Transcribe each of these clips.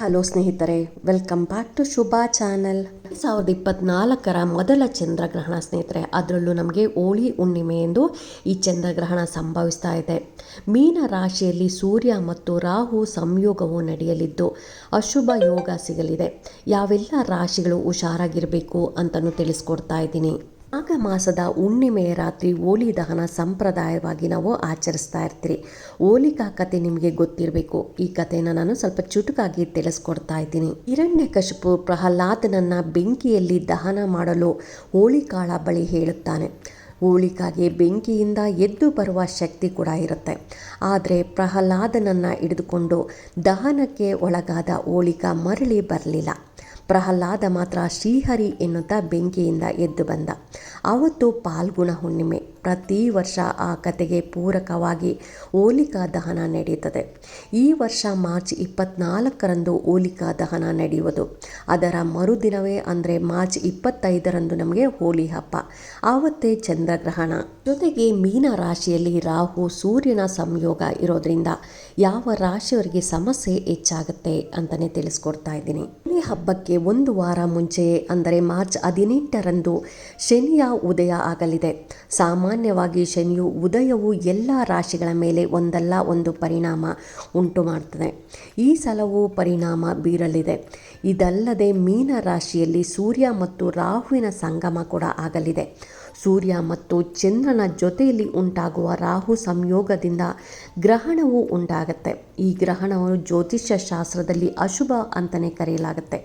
Hello ಸ್ನೇಹಿತರೆ welcome back to Shubha channel ಸಾವಿರದ ಇಪ್ಪತ್ನಾಲ್ಕರ ಮೊದಲ ಚಂದ್ರಗ್ರಹಣ ಸ್ನೇಹಿತರೆ, ಅದರಲ್ಲೂ ನಮಗೆ ಹೋಳಿ ಹುಣ್ಣಿಮೆ ಎಂದು ಈ ಚಂದ್ರಗ್ರಹಣ ಸಂಭವಿಸ್ತಾ ಇದೆ. ಮೀನ ರಾಶಿಯಲ್ಲಿ ಸೂರ್ಯ ಮತ್ತು ರಾಹು ಸಂಯೋಗವು ನಡೆಯಲಿದ್ದು, ಅಶುಭ ಯೋಗ ಸಿಗಲಿದೆ. ಯಾವೆಲ್ಲ ರಾಶಿಗಳು ಹುಷಾರಾಗಿರಬೇಕು ಅಂತಲೂ ತಿಳಿಸ್ಕೊಡ್ತಾ ಇದ್ದೀನಿ. ಮಾಘ ಮಾಸದ ಹುಣ್ಣಿಮೆಯ ರಾತ್ರಿ ಹೋಲಿ ದಹನ ಸಂಪ್ರದಾಯವಾಗಿ ನಾವು ಆಚರಿಸ್ತಾ ಇರ್ತೀರಿ. ಹೋಲಿಕಾ ಕತೆ ನಿಮಗೆ ಗೊತ್ತಿರಬೇಕು. ಈ ಕಥೆನ ನಾನು ಸ್ವಲ್ಪ ಚುಟುಕಾಗಿ ತಿಳಿಸ್ಕೊಡ್ತಾ ಇದ್ದೀನಿ. ಹಿರಣ್ಯಕಶಿಪು ಪ್ರಹ್ಲಾದನನ್ನ ಬೆಂಕಿಯಲ್ಲಿ ದಹನ ಮಾಡಲು ಹೋಳಿಕಾಳ ಬಳಿ ಹೇಳುತ್ತಾನೆ. ಹೋಳಿಕಾಗೆ ಬೆಂಕಿಯಿಂದ ಎದ್ದು ಬರುವ ಶಕ್ತಿ ಕೂಡ ಇರುತ್ತೆ. ಆದರೆ ಪ್ರಹ್ಲಾದನನ್ನು ಹಿಡಿದುಕೊಂಡು ದಹನಕ್ಕೆ ಒಳಗಾದ ಹೋಳಿಕಾ ಮರಳಿ ಬರಲಿಲ್ಲ. ಪ್ರಹ್ಲಾದ ಮಾತ್ರ ಶ್ರೀಹರಿ ಎನ್ನುತ್ತಾ ಬೆಂಕಿಯಿಂದ ಎದ್ದು ಬಂದ. ಆವತ್ತು ಪಾಲ್ಗುಣ ಹುಣ್ಣಿಮೆ. ಪ್ರತಿ ವರ್ಷ ಆ ಕತೆಗೆ ಪೂರಕವಾಗಿ ಹೋಲಿಕಾ ದಹನ ನಡೆಯುತ್ತದೆ. ಈ ವರ್ಷ ಮಾರ್ಚ್ ಇಪ್ಪತ್ನಾಲ್ಕರಂದು ಹೋಲಿಕಾ ದಹನ ನಡೆಯುವುದು. ಅದರ ಮರುದಿನವೇ ಅಂದರೆ ಮಾರ್ಚ್ ಇಪ್ಪತ್ತೈದರಂದು ನಮಗೆ ಹೋಳಿ ಹಬ್ಬ. ಆವತ್ತೇ ಚಂದ್ರಗ್ರಹಣ. ಜೊತೆಗೆ ಮೀನ ರಾಶಿಯಲ್ಲಿ ರಾಹು ಸೂರ್ಯನ ಸಂಯೋಗ ಇರೋದ್ರಿಂದ ಯಾವ ರಾಶಿಯವರಿಗೆ ಸಮಸ್ಯೆ ಹೆಚ್ಚಾಗುತ್ತೆ ಅಂತಲೇ ತಿಳಿಸ್ಕೊಡ್ತಾ ಇದ್ದೀನಿ. ಹಬ್ಬಕ್ಕೆ ಒಂದು ವಾರ ಮುಂಚೆಯೇ ಅಂದರೆ ಮಾರ್ಚ್ ಹದಿನೆಂಟರಂದು ಶನಿಯ ಉದಯ ಆಗಲಿದೆ. ಸಾಮಾನ್ಯವಾಗಿ ಶನಿಯು ಉದಯವು ಎಲ್ಲ ರಾಶಿಗಳ ಮೇಲೆ ಒಂದಲ್ಲ ಒಂದು ಪರಿಣಾಮ ಉಂಟು ಮಾಡ್ತದೆ ಈ ಸಲವೂ ಪರಿಣಾಮ ಬೀರಲಿದೆ. ಇದಲ್ಲದೆ ಮೀನ ರಾಶಿಯಲ್ಲಿ ಸೂರ್ಯ ಮತ್ತು ರಾಹುವಿನ ಸಂಗಮ ಕೂಡ ಆಗಲಿದೆ. ಸೂರ್ಯ ಮತ್ತು ಚಂದ್ರನ ಜೊತೆಯಲ್ಲಿ ಉಂಟಾಗುವ ರಾಹು ಸಂಯೋಗದಿಂದ ಗ್ರಹಣವು ಉಂಟಾಗುತ್ತೆ. ಈ ಗ್ರಹಣವನ್ನು ಜ್ಯೋತಿಷ್ಯ ಶಾಸ್ತ್ರದಲ್ಲಿ ಅಶುಭ ಅಂತಲೇ ಕರೆಯಲಾಗುತ್ತೆ.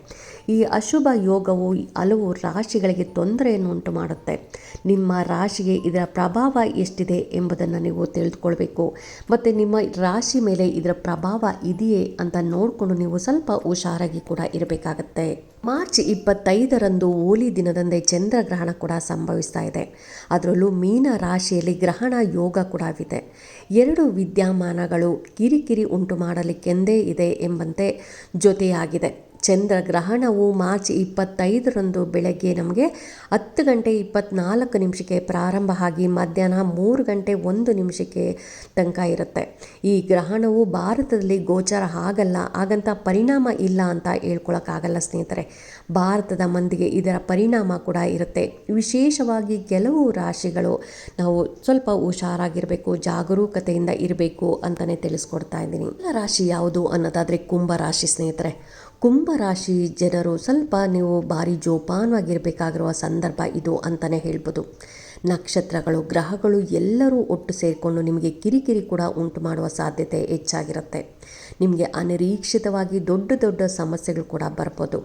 ಈ ಅಶುಭ ಯೋಗವು ಹಲವು ರಾಶಿಗಳಿಗೆ ತೊಂದರೆಯನ್ನು ಉಂಟು ಮಾಡುತ್ತೆ ನಿಮ್ಮ ರಾಶಿಗೆ ಇದರ ಪ್ರಭಾವ ಎಷ್ಟಿದೆ ಎಂಬುದನ್ನು ನೀವು ತಿಳಿದುಕೊಳ್ಬೇಕು. ಮತ್ತು ನಿಮ್ಮ ರಾಶಿ ಮೇಲೆ ಇದರ ಪ್ರಭಾವ ಇದೆಯೇ ಅಂತ ನೋಡಿಕೊಂಡು ನೀವು ಸ್ವಲ್ಪ ಹುಷಾರಾಗಿ ಕೂಡ ಇರಬೇಕಾಗತ್ತೆ. ಮಾರ್ಚ್ ಇಪ್ಪತ್ತೈದರಂದು ಓಲಿ ದಿನದಂದೇ ಚಂದ್ರಗ್ರಹಣ ಕೂಡ ಸಂಭವಿಸ್ತಾ ಇದೆ. ಅದರಲ್ಲೂ ಮೀನ ರಾಶಿಯಲ್ಲಿ ಗ್ರಹಣ ಯೋಗ ಕೂಡವಿದೆ ಎರಡು ವಿದ್ಯಮಾನಗಳು ಕಿರಿಕಿರಿ ಉಂಟು ಮಾಡಲಿಕ್ಕೆಂದೇ ಇದೆ ಎಂಬಂತೆ ಜೊತೆಯಾಗಿದೆ. ಚಂದ್ರಗ್ರಹಣವು ಮಾರ್ಚ್ ಇಪ್ಪತ್ತೈದರಂದು ಬೆಳಗ್ಗೆ ನಮಗೆ ಹತ್ತು ಗಂಟೆ ಇಪ್ಪತ್ತ್ನಾಲ್ಕು ನಿಮಿಷಕ್ಕೆ ಪ್ರಾರಂಭ ಆಗಿ ಮಧ್ಯಾಹ್ನ ಮೂರು ಗಂಟೆ ಒಂದು ನಿಮಿಷಕ್ಕೆ ತನಕ ಇರುತ್ತೆ. ಈ ಗ್ರಹಣವು ಭಾರತದಲ್ಲಿ ಗೋಚರ ಆಗಲ್ಲ, ಹಾಗಂತ ಪರಿಣಾಮ ಇಲ್ಲ ಅಂತ ಹೇಳ್ಕೊಳಕ್ಕಾಗಲ್ಲ ಸ್ನೇಹಿತರೆ. ಭಾರತದ ಮಂದಿಗೆ ಇದರ ಪರಿಣಾಮ ಕೂಡ ಇರುತ್ತೆ. ವಿಶೇಷವಾಗಿ ಕೆಲವು ರಾಶಿಗಳು ನಾವು ಸ್ವಲ್ಪ ಹುಷಾರಾಗಿರಬೇಕು, ಜಾಗರೂಕತೆಯಿಂದ ಇರಬೇಕು ಅಂತಲೇ ತಿಳಿಸ್ಕೊಡ್ತಾ ಇದ್ದೀನಿ. ರಾಶಿ ಯಾವುದು ಅನ್ನೋದಾದರೆ ಕುಂಭ ರಾಶಿ ಸ್ನೇಹಿತರೆ. ಕುಂಭರಾಶಿ ಜನರು ಸ್ವಲ್ಪ ನೀವು ಭಾರಿ ಜೋಪಾನವಾಗಿರಬೇಕಾಗಿರುವ ಸಂದರ್ಭ ಇದು ಅಂತಲೇ ಹೇಳ್ಬೋದು. ನಕ್ಷತ್ರಗಳು, ಗ್ರಹಗಳು ಎಲ್ಲರೂ ಒಟ್ಟು ಸೇರಿಕೊಂಡು ನಿಮಗೆ ಕಿರಿಕಿರಿ ಕೂಡ ಉಂಟು ಮಾಡುವ ಸಾಧ್ಯತೆ ಹೆಚ್ಚಾಗಿರುತ್ತೆ. ನಿಮಗೆ ಅನಿರೀಕ್ಷಿತವಾಗಿ ದೊಡ್ಡ ದೊಡ್ಡ ಸಮಸ್ಯೆಗಳು ಕೂಡ ಬರ್ಬೋದು.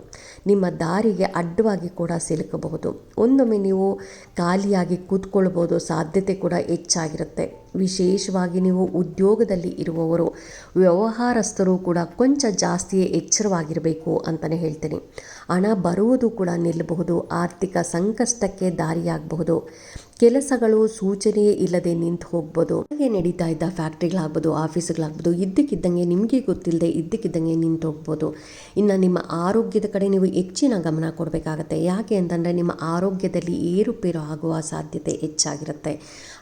ನಿಮ್ಮ ದಾರಿಗೆ ಅಡ್ಡವಾಗಿ ಕೂಡ ಸಿಲುಕಬಹುದು. ಒಂದೊಮ್ಮೆ ನೀವು ಖಾಲಿಯಾಗಿ ಕೂತ್ಕೊಳ್ಬೋದು ಸಾಧ್ಯತೆ ಕೂಡ ಹೆಚ್ಚಾಗಿರುತ್ತೆ. ವಿಶೇಷವಾಗಿ ನೀವು ಉದ್ಯೋಗದಲ್ಲಿ ಇರುವವರು, ವ್ಯವಹಾರಸ್ಥರು ಕೂಡ ಕೊಂಚ ಜಾಸ್ತಿಯೇ ಎಚ್ಚರವಾಗಿರಬೇಕು ಅಂತಲೇ ಹೇಳ್ತೀನಿ. ಹಣ ಬರುವುದು ಕೂಡ ನಿಲ್ಲಬಹುದು, ಆರ್ಥಿಕ ಸಂಕಷ್ಟಕ್ಕೆ ದಾರಿಯಾಗಬಹುದು. ಕೆಲಸಗಳು ಸೂಚನೆಯೇ ಇಲ್ಲದೆ ನಿಂತು ಹೋಗ್ಬೋದು. ಹಾಗೆ ನಡೀತಾ ಇದ್ದ ಫ್ಯಾಕ್ಟ್ರಿಗಳಾಗ್ಬೋದು, ಆಫೀಸ್ಗಳಾಗ್ಬೋದು, ಇದ್ದಕ್ಕಿದ್ದಂಗೆ ನಿಮಗೆ ಗೊತ್ತಿಲ್ಲದೆ ಇದ್ದಕ್ಕಿದ್ದಂಗೆ ನಿಂತು ಹೋಗ್ಬೋದು. ಇನ್ನು ನಿಮ್ಮ ಆರೋಗ್ಯದ ಕಡೆ ನೀವು ಹೆಚ್ಚಿನ ಗಮನ ಕೊಡಬೇಕಾಗತ್ತೆ. ಯಾಕೆ ಅಂತಂದರೆ ನಿಮ್ಮ ಆರೋಗ್ಯದಲ್ಲಿ ಏರುಪೇರು ಆಗುವ ಸಾಧ್ಯತೆ ಹೆಚ್ಚಾಗಿರುತ್ತೆ.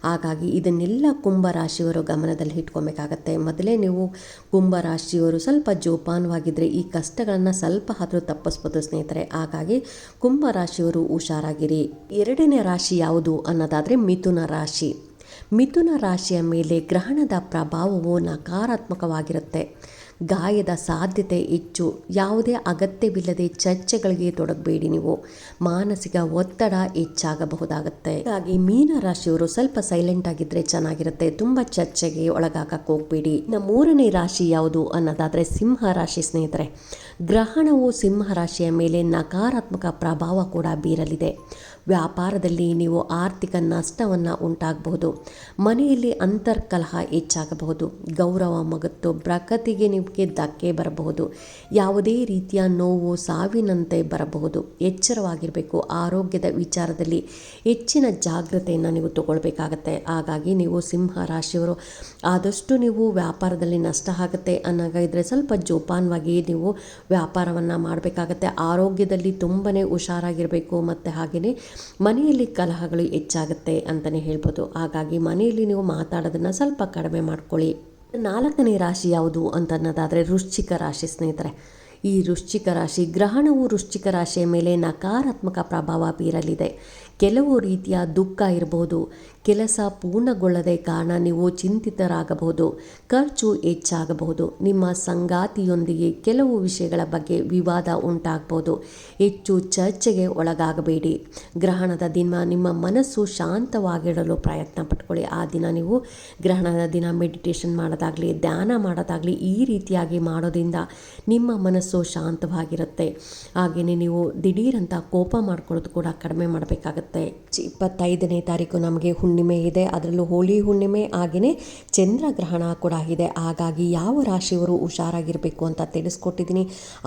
ಹಾಗಾಗಿ ಇದನ್ನೆಲ್ಲ ಕುಂಭರಾಶಿಯವರು ಗಮನದಲ್ಲಿ ಇಟ್ಕೊಬೇಕಾಗತ್ತೆ. ಮೊದಲೇ ನೀವು ಕುಂಭರಾಶಿಯವರು ಸ್ವಲ್ಪ ಜೋಪಾನವಾಗಿದ್ದರೆ ಈ ಕಷ್ಟಗಳನ್ನು ಸ್ವಲ್ಪ ಆದರೂ ತಪ್ಪಿಸ್ಬೋದು ಸ್ನೇಹಿತರೆ. ಹಾಗಾಗಿ ಕುಂಭರಾಶಿಯವರು ಹುಷಾರಾಗಿರಿ. ಎರಡನೇ ರಾಶಿ ಯಾವುದು ಅನ್ನೋದಾದರೆ ಮಿಥುನ ರಾಶಿ. ಮಿಥುನ ರಾಶಿಯ ಮೇಲೆ ಗ್ರಹಣದ ಪ್ರಭಾವವು ನಕಾರಾತ್ಮಕವಾಗಿರುತ್ತೆ. ಗಾಯದ ಸಾಧ್ಯತೆ ಹೆಚ್ಚು. ಯಾವುದೇ ಅಗತ್ಯವಿಲ್ಲದೆ ಚರ್ಚೆಗಳಿಗೆ ತೊಡಗಬೇಡಿ ನೀವು. ಮಾನಸಿಕ ಒತ್ತಡ ಹೆಚ್ಚಾಗಬಹುದಾಗುತ್ತೆ. ಹಾಗಾಗಿ ಮೀನ ರಾಶಿಯವರು ಸ್ವಲ್ಪ ಸೈಲೆಂಟ್ ಆಗಿದ್ರೆ ಚೆನ್ನಾಗಿರುತ್ತೆ. ತುಂಬ ಚರ್ಚೆಗೆ ಒಳಗಾಗಕ್ಕೆ ಹೋಗಬೇಡಿ. ಇನ್ನು ಮೂರನೇ ರಾಶಿ ಯಾವುದು ಅನ್ನೋದಾದ್ರೆ ಸಿಂಹ ರಾಶಿ ಸ್ನೇಹಿತರೆ. ಗ್ರಹಣವು ಸಿಂಹ ರಾಶಿಯ ಮೇಲೆ ನಕಾರಾತ್ಮಕ ಪ್ರಭಾವ ಕೂಡ ಬೀರಲಿದೆ. ವ್ಯಾಪಾರದಲ್ಲಿ ನೀವು ಆರ್ಥಿಕ ನಷ್ಟವನ್ನು ಉಂಟಾಗಬಹುದು. ಮನೆಯಲ್ಲಿ ಅಂತರ್ಕಲಹ ಹೆಚ್ಚಾಗಬಹುದು. ಗೌರವ ಮಗತ್ತು ಪ್ರಕೃತಿಗೆ ನಿಮಗೆ ಧಕ್ಕೆ ಬರಬಹುದು. ಯಾವುದೇ ರೀತಿಯ ನೋವು, ಸಾವಿನಂತೆ ಬರಬಹುದು. ಎಚ್ಚರವಾಗಿರಬೇಕು. ಆರೋಗ್ಯದ ವಿಚಾರದಲ್ಲಿ ಹೆಚ್ಚಿನ ಜಾಗ್ರತೆಯನ್ನು ನೀವು ತಗೊಳ್ಬೇಕಾಗತ್ತೆ. ಹಾಗಾಗಿ ನೀವು ಸಿಂಹ ರಾಶಿಯವರು, ಆದಷ್ಟು ನೀವು ವ್ಯಾಪಾರದಲ್ಲಿ ನಷ್ಟ ಆಗುತ್ತೆ ಅನ್ನೋಗಿದ್ರೆ ಸ್ವಲ್ಪ ಜೋಪಾನವಾಗಿ ನೀವು ವ್ಯಾಪಾರವನ್ನು ಮಾಡಬೇಕಾಗತ್ತೆ. ಆರೋಗ್ಯದಲ್ಲಿ ತುಂಬನೇ ಹುಷಾರಾಗಿರಬೇಕು. ಮತ್ತು ಹಾಗೆಯೇ ಮನೆಯಲ್ಲಿ ಕಲಹಗಳು ಹೆಚ್ಚಾಗುತ್ತೆ ಅಂತಲೇ ಹೇಳ್ಬೋದು. ಹಾಗಾಗಿ ಮನೆಯಲ್ಲಿ ನೀವು ಮಾತಾಡೋದನ್ನು ಸ್ವಲ್ಪ ಕಡಿಮೆ ಮಾಡ್ಕೊಳ್ಳಿ. ನಾಲ್ಕನೇ ರಾಶಿ ಯಾವುದು ಅಂತ ಅನ್ನೋದಾದರೆ ರಾಶಿ ಸ್ನೇಹಿತರೆ. ಈ ವೃಶ್ಚಿಕ ರಾಶಿ ಗ್ರಹಣವು ವೃಶ್ಚಿಕ ರಾಶಿಯ ಮೇಲೆ ನಕಾರಾತ್ಮಕ ಪ್ರಭಾವ ಬೀರಲಿದೆ. ಕೆಲವು ರೀತಿಯ ದುಃಖ ಇರಬಹುದು ಕೆಲಸ ಪೂರ್ಣಗೊಳ್ಳದೆ ಕಾರಣ ನೀವು ಚಿಂತಿತರಾಗಬಹುದು, ಖರ್ಚು ಹೆಚ್ಚಾಗಬಹುದು. ನಿಮ್ಮ ಸಂಗಾತಿಯೊಂದಿಗೆ ಕೆಲವು ವಿಷಯಗಳ ಬಗ್ಗೆ ವಿವಾದ ಉಂಟಾಗಬಹುದು. ಹೆಚ್ಚು ಚರ್ಚೆಗೆ ಒಳಗಾಗಬೇಡಿ. ಗ್ರಹಣದ ದಿನ ನಿಮ್ಮ ಮನಸ್ಸು ಶಾಂತವಾಗಿಡಲು ಪ್ರಯತ್ನ ಪಟ್ಕೊಳ್ಳಿ. ಆ ದಿನ ನೀವು ಗ್ರಹಣದ ದಿನ ಮೆಡಿಟೇಷನ್ ಮಾಡೋದಾಗಲಿ, ಧ್ಯಾನ ಮಾಡೋದಾಗಲಿ ಈ ರೀತಿಯಾಗಿ ಮಾಡೋದ್ರಿಂದ ನಿಮ್ಮ ಮನಸ್ಸು ಶಾಂತವಾಗಿರುತ್ತೆ. ಹಾಗೆಯೇ ನೀವು ದಿಢೀರಂತ ಕೋಪ ಮಾಡ್ಕೊಳ್ಳೋದು ಕೂಡ ಕಡಿಮೆ ಮಾಡಬೇಕಾಗತ್ತೆ. ಇಪ್ಪತ್ತೈದನೇ ತಾರೀಕು ನಮಗೆ ಹುಣ್ಣಿಮೆ ಇದೆ. ಅದರಲ್ಲೂ ಹೋಳಿ ಹುಣ್ಣಿಮೆ ಹಾಗೆಯೇ ಚಂದ್ರಗ್ರಹಣ ಕೂಡ ಇದೆ. ಹಾಗಾಗಿ ಯಾವ ರಾಶಿಯವರು ಹುಷಾರಾಗಿರಬೇಕು ಅಂತ ತಿಳಿಸ್ಕೊಟ್ಟಿದ್ದೀನಿ.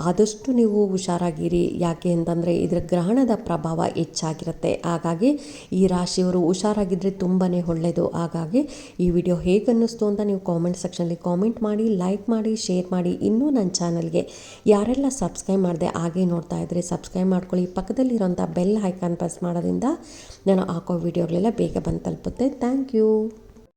ಆದಷ್ಟು ನೀವು ಹುಷಾರಾಗಿರಿ. ಯಾಕೆ ಅಂತಂದರೆ ಇದರ ಗ್ರಹಣದ ಪ್ರಭಾವ ಹೆಚ್ಚಾಗಿರುತ್ತೆ. ಹಾಗಾಗಿ ಈ ರಾಶಿಯವರು ಹುಷಾರಾಗಿದ್ದರೆ ತುಂಬಾ ಒಳ್ಳೆಯದು ಹಾಗಾಗಿ ಈ ವಿಡಿಯೋ ಹೇಗೆ ಅನ್ನಿಸ್ತು ಅಂತ ನೀವು ಕಾಮೆಂಟ್ ಸೆಕ್ಷನಲ್ಲಿ ಕಾಮೆಂಟ್ ಮಾಡಿ ಲೈಕ್ ಮಾಡಿ ಶೇರ್ ಮಾಡಿ. ಇನ್ನೂ ನನ್ನ ಚಾನಲ್ಗೆ ಯಾರೆಲ್ಲ ಸಬ್ಸ್ಕ್ರೈಬ್ ಮಾಡಿದೆ ಹಾಗೆ ನೋಡ್ತಾ ಇದ್ದರೆ ಸಬ್ಸ್ಕ್ರೈಬ್ ಮಾಡ್ಕೊಳ್ಳಿ. ಪಕ್ಕದಲ್ಲಿರೋಂಥ ಬೆಲ್ ಐಕಾನ್ ಪ್ರೆಸ್ ಮಾಡೋದ್ರಿಂದ ನಾನು ಹಾಕೋ ವಿಡಿಯೋಗಳೆಲ್ಲ ಬೇಗ ಬಂದು മറക്കരുത് അപ്പോഴത്തെ താങ്ക്